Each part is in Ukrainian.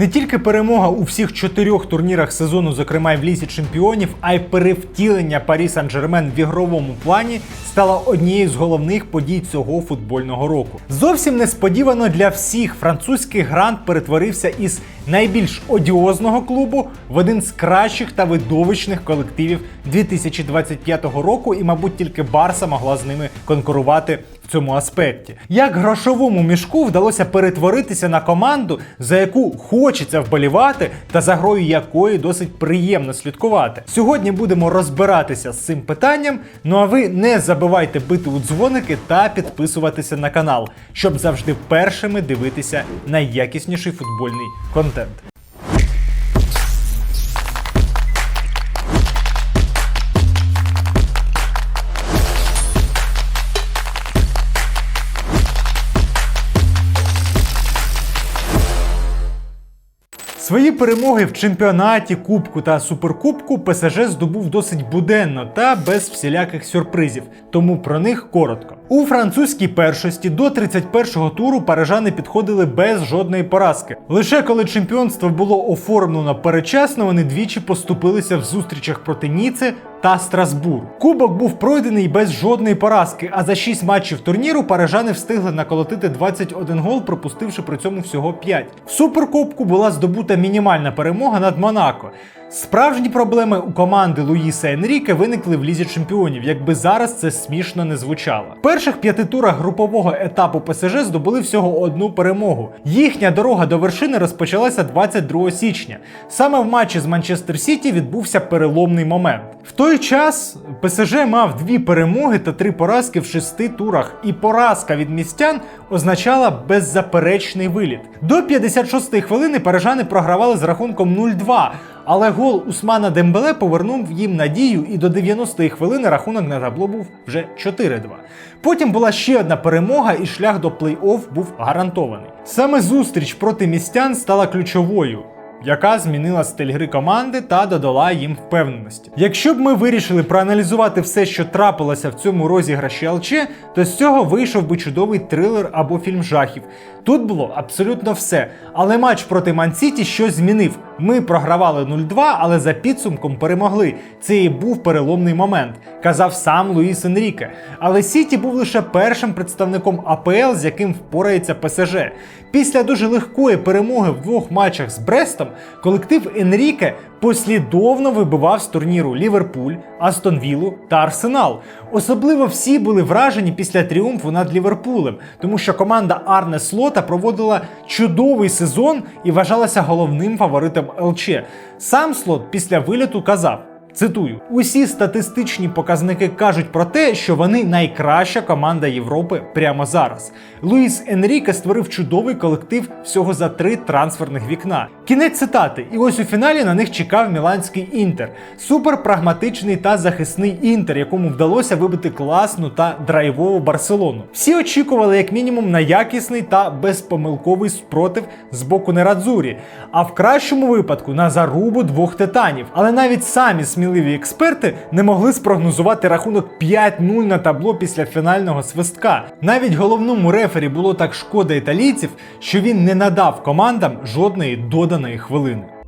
Не тільки перемога у всіх чотирьох турнірах сезону, зокрема й в лісі чемпіонів, а й перевтілення Парі Сан-Жермен в ігровому плані стало однією з головних подій цього футбольного року. Зовсім несподівано для всіх французький грант перетворився із найбільш одіозного клубу в один з кращих та видовищних колективів 2025 року, і, мабуть, тільки Барса могла з ними конкурувати цьому аспекті. Як грошовому мішку вдалося перетворитися на команду, за яку хочеться вболівати, та за грою якої досить приємно слідкувати. Сьогодні будемо розбиратися з цим питанням. Ну а ви не забувайте бити у дзвоники та підписуватися на канал, щоб завжди першими дивитися найякісніший футбольний контент. Свої перемоги в чемпіонаті, кубку та суперкубку ПСЖ здобув досить буденно та без всіляких сюрпризів, тому про них коротко. У французькій першості до 31-го туру парижани підходили без жодної поразки. Лише коли чемпіонство було оформлено перечасно, вони двічі поступилися в зустрічах проти Ніци та Страсбур. Кубок був пройдений без жодної поразки, а за 6 матчів турніру парижани встигли наколотити 21 гол, пропустивши при цьому всього 5. В суперкубку була здобута мінімальна перемога над Монако. Справжні проблеми у команди Луїса Енріке виникли в лізі чемпіонів, якби зараз це смішно не звучало. В перших п'яти турах групового етапу ПСЖ здобули всього одну перемогу. Їхня дорога до вершини розпочалася 22 січня. Саме в матчі з Манчестер Сіті відбувся переломний момент. В той час ПСЖ мав дві перемоги та три поразки в шести турах, і поразка від містян означала беззаперечний виліт. До 56-ї хвилини парижани програвали з рахунком 0-2. Але гол Усмана Дембеле повернув їм надію, і до 90-ї хвилини рахунок на табло був вже 4-2. Потім була ще одна перемога, і шлях до плей-офф був гарантований. Саме зустріч проти містян стала ключовою. Яка змінила стиль гри команди та додала їм впевненості. Якщо б ми вирішили проаналізувати все, що трапилося в цьому розіграші ЛЧ, то з цього вийшов би чудовий трилер або фільм жахів. Тут було абсолютно все. Але матч проти Ман-Сіті щось змінив. Ми програвали 0-2, але за підсумком перемогли. Це і був переломний момент, казав сам Луїс Енріке. Але Сіті був лише першим представником АПЛ, з яким впорається ПСЖ. Після дуже легкої перемоги в двох матчах з Брестом колектив Енріке послідовно вибивав з турніру Ліверпуль, Астон Віллу та Арсенал. Особливо всі були вражені після тріумфу над Ліверпулем, тому що команда Арне Слота проводила чудовий сезон і вважалася головним фаворитом ЛЧ. Сам слот після виліту казав. Цитую: усі статистичні показники кажуть про те, що вони найкраща команда Європи прямо зараз. Луїс Енріке створив чудовий колектив всього за три трансферних вікна. Кінець цитати. І ось у фіналі на них чекав міланський інтер. Супер прагматичний та захисний інтер, якому вдалося вибити класну та драйвову Барселону. Всі очікували як мінімум на якісний та безпомилковий спротив з боку Нерадзурі, а в кращому випадку на зарубу двох титанів. Але навіть самі сміливі експерти не могли спрогнозувати рахунок 5-0 на табло після фінального свистка. Навіть головному рефері було так шкода італійців, що він не надав командам жодної доданої хвилини.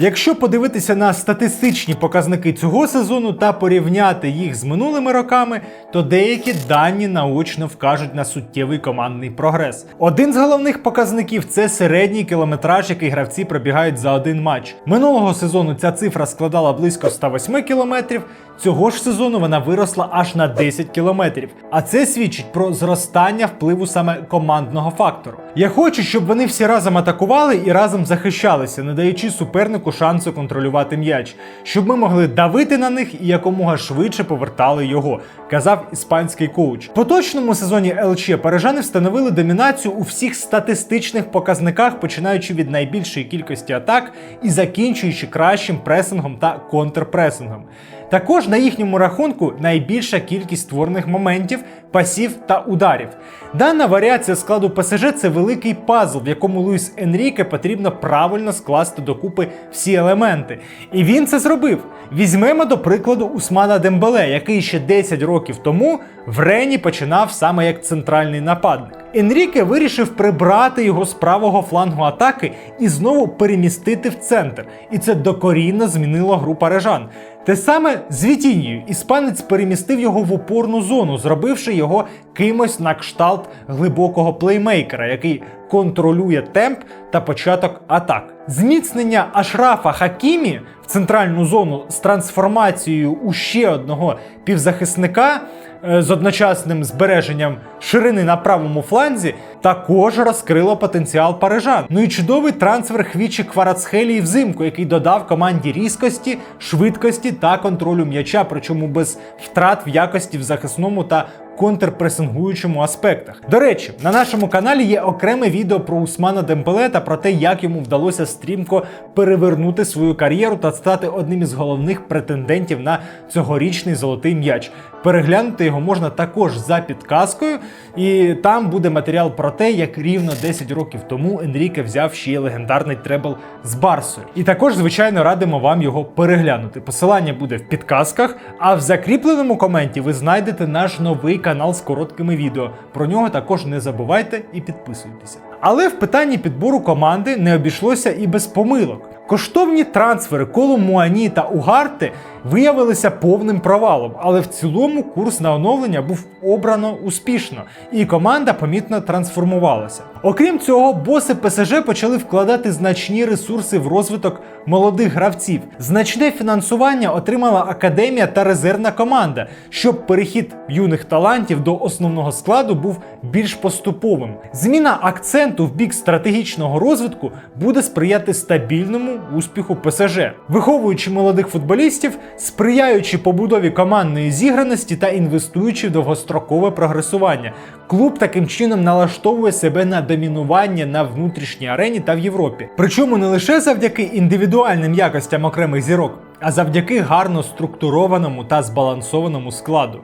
Якщо подивитися на статистичні показники цього сезону та порівняти їх з минулими роками, то деякі дані наочно вкажуть на суттєвий командний прогрес. Один з головних показників це середній кілометраж, який гравці пробігають за один матч. Минулого сезону ця цифра складала близько 108 кілометрів. Цього ж сезону вона виросла аж на 10 кілометрів. А це свідчить про зростання впливу саме командного фактору. Я хочу, щоб вони всі разом атакували і разом захищалися, не даючи супернику шансу контролювати м'яч, щоб ми могли давити на них і якомога швидше повертали його, казав іспанський коуч. В поточному сезоні ЛЧ парижани встановили домінацію у всіх статистичних показниках, починаючи від найбільшої кількості атак і закінчуючи кращим пресингом та контрпресингом. Також на їхньому рахунку найбільша кількість створених моментів, пасів та ударів. Дана варіація складу ПСЖ це великий пазл, в якому Луїс Енріке потрібно правильно скласти докупи всі елементи. І він це зробив. Візьмемо до прикладу Усмана Дембеле, який ще 10 років тому в Рені починав саме як центральний нападник. Енріке вирішив прибрати його з правого флангу атаки і знову перемістити в центр. І це докорінно змінило гру парижан. Те саме з Вітінію. Іспанець перемістив його в опорну зону, зробивши його кимось на кшталт глибокого плеймейкера, який контролює темп та початок атак. Зміцнення Ашрафа Хакімі в центральну зону з трансформацією у ще одного півзахисника е, з одночасним збереженням ширини на правому фланзі також розкрило потенціал парижан. Ну і чудовий трансфер Хвічі Кварацхелії взимку, який додав команді різкості, швидкості та контролю м'яча, причому без втрат в якості в захисному та контрпресингуючому аспектах. До речі, на нашому каналі є окреме відео про Усмана Дембеле та про те, як йому вдалося стрімко перевернути свою кар'єру та стати одним із головних претендентів на цьогорічний золотий м'яч. Переглянути його можна також за підказкою, і там буде матеріал про те, як рівно 10 років тому Енріке взяв ще легендарний требл з Барсою. І також, звичайно, радимо вам його переглянути. Посилання буде в підказках, а в закріпленому коменті ви знайдете наш новий канал з короткими відео. Про нього також не забувайте і підписуйтеся. Але в питанні підбору команди не обійшлося і без помилок. Коштовні трансфери коло Муані та Угарти виявилися повним провалом, але в цілому курс на оновлення був обрано успішно, і команда помітно трансформувалася. Окрім цього, боси ПСЖ почали вкладати значні ресурси в розвиток молодих гравців. Значне фінансування отримала академія та резервна команда, щоб перехід юних талантів до основного складу був більш поступовим. Зміна акценту в бік стратегічного розвитку буде сприяти стабільному успіху ПСЖ, виховуючи молодих футболістів, сприяючи побудові командної зіграності та інвестуючи в довгострокове прогресування. Клуб таким чином налаштовує себе на домінування на внутрішній арені та в Європі. Причому не лише завдяки індивідуальним якостям окремих зірок, а завдяки гарно структурованому та збалансованому складу.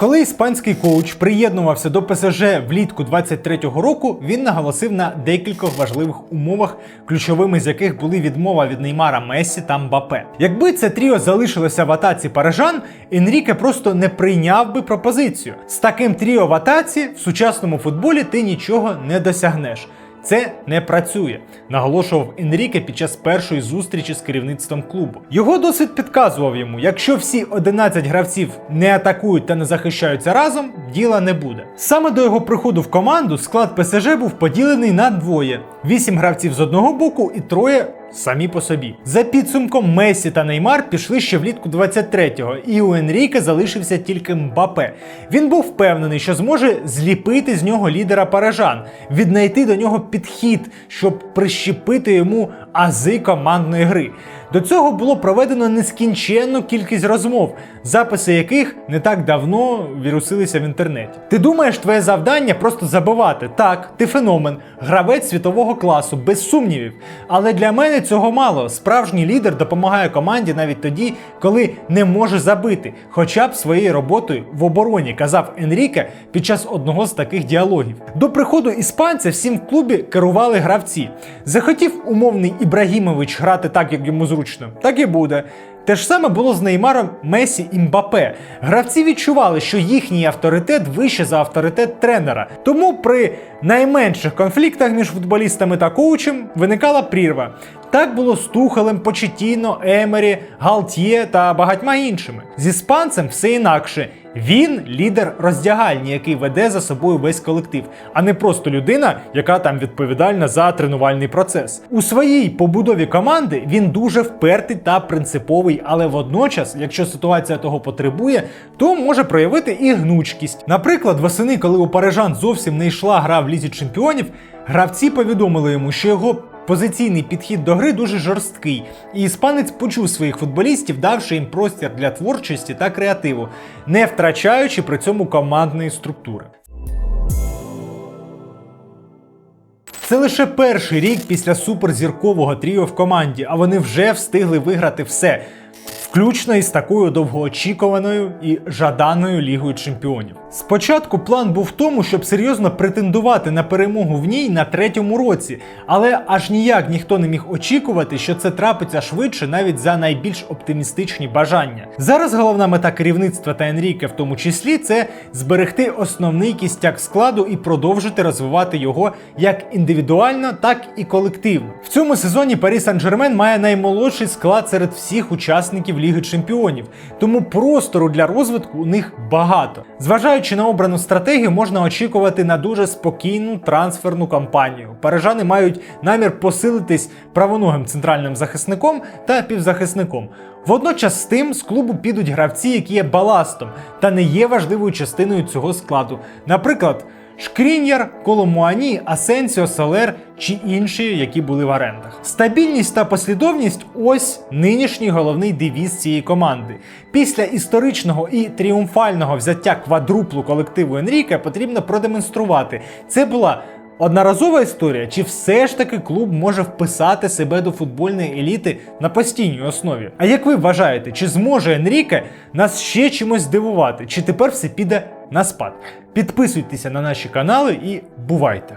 Коли іспанський коуч приєднувався до ПСЖ влітку 23-го року, він наголосив на декількох важливих умовах, ключовими з яких були відмова від Неймара Мессі та Мбапе. Якби це тріо залишилося в атаці парижан, Енріке просто не прийняв би пропозицію. З таким тріо в атаці в сучасному футболі ти нічого не досягнеш. Це не працює, наголошував Енріке під час першої зустрічі з керівництвом клубу. Його досвід підказував йому: якщо всі 11 гравців не атакують та не захищаються разом, діла не буде. Саме до його приходу в команду склад ПСЖ був поділений на двоє: вісім гравців з одного боку і троє. Самі по собі. За підсумком Месі та Неймар пішли ще влітку 23-го, і у Енріке залишився тільки Мбапе. Він був впевнений, що зможе зліпити з нього лідера парижан, віднайти до нього підхід, щоб прищепити йому ази командної гри. До цього було проведено нескінченну кількість розмов, записи яких не так давно вірусилися в інтернеті. Ти думаєш, твоє завдання просто забивати? Так, ти феномен, гравець світового класу, без сумнівів. Але для мене цього мало. Справжній лідер допомагає команді навіть тоді, коли не може забити, хоча б своєю роботою в обороні, казав Енріке під час одного з таких діалогів. До приходу іспанця всім в клубі керували гравці. Захотів умовний Ібрагімович грати так, як йому зручно, так і буде. Те ж саме було з Неймаром Месі і Мбапе. Гравці відчували, що їхній авторитет вище за авторитет тренера. Тому при найменших конфліктах між футболістами та коучем виникала прірва. Так було з Тухелем, Почетіно, Емері, Галтьє та багатьма іншими. З іспанцем все інакше. Він лідер роздягальні, який веде за собою весь колектив, а не просто людина, яка там відповідальна за тренувальний процес. У своїй побудові команди він дуже впертий та принциповий, але водночас, якщо ситуація того потребує, то може проявити і гнучкість. Наприклад, восени, коли у парижан зовсім не йшла гра в лізі чемпіонів, гравці повідомили йому, що його Позиційний підхід до гри дуже жорсткий, і іспанець почув своїх футболістів, давши їм простір для творчості та креативу, не втрачаючи при цьому командної структури. Це лише перший рік після суперзіркового тріо в команді, а вони вже встигли виграти все. Включно із такою довгоочікуваною і жаданою лігою чемпіонів. Спочатку план був в тому, щоб серйозно претендувати на перемогу в ній на третьому році, але аж ніяк ніхто не міг очікувати, що це трапиться швидше навіть за найбільш оптимістичні бажання. Зараз головна мета керівництва та Енріке, в тому числі, це зберегти основний кістяк складу і продовжити розвивати його як індивідуально, так і колективно. В цьому сезоні Парі Сан-Жермен має наймолодший склад серед всіх учасників Ліги Чемпіонів, тому простору для розвитку у них багато. Зважаючи на обрану стратегію, можна очікувати на дуже спокійну трансферну кампанію. Парижани мають намір посилитись правоногим центральним захисником та півзахисником. Водночас з тим з клубу підуть гравці, які є баластом та не є важливою частиною цього складу. Наприклад, Шкріньяр, Коломуані, Асенсіо, Солер чи інші, які були в орендах. Стабільність та послідовність ось нинішній головний девіз цієї команди. Після історичного і тріумфального взяття квадруплу колективу Енріке потрібно продемонструвати. Це була Одноразова історія, чи все ж таки клуб може вписати себе до футбольної еліти на постійній основі? А як ви вважаєте, чи зможе Енріке нас ще чимось здивувати, чи тепер все піде на спад? Підписуйтеся на наші канали і бувайте!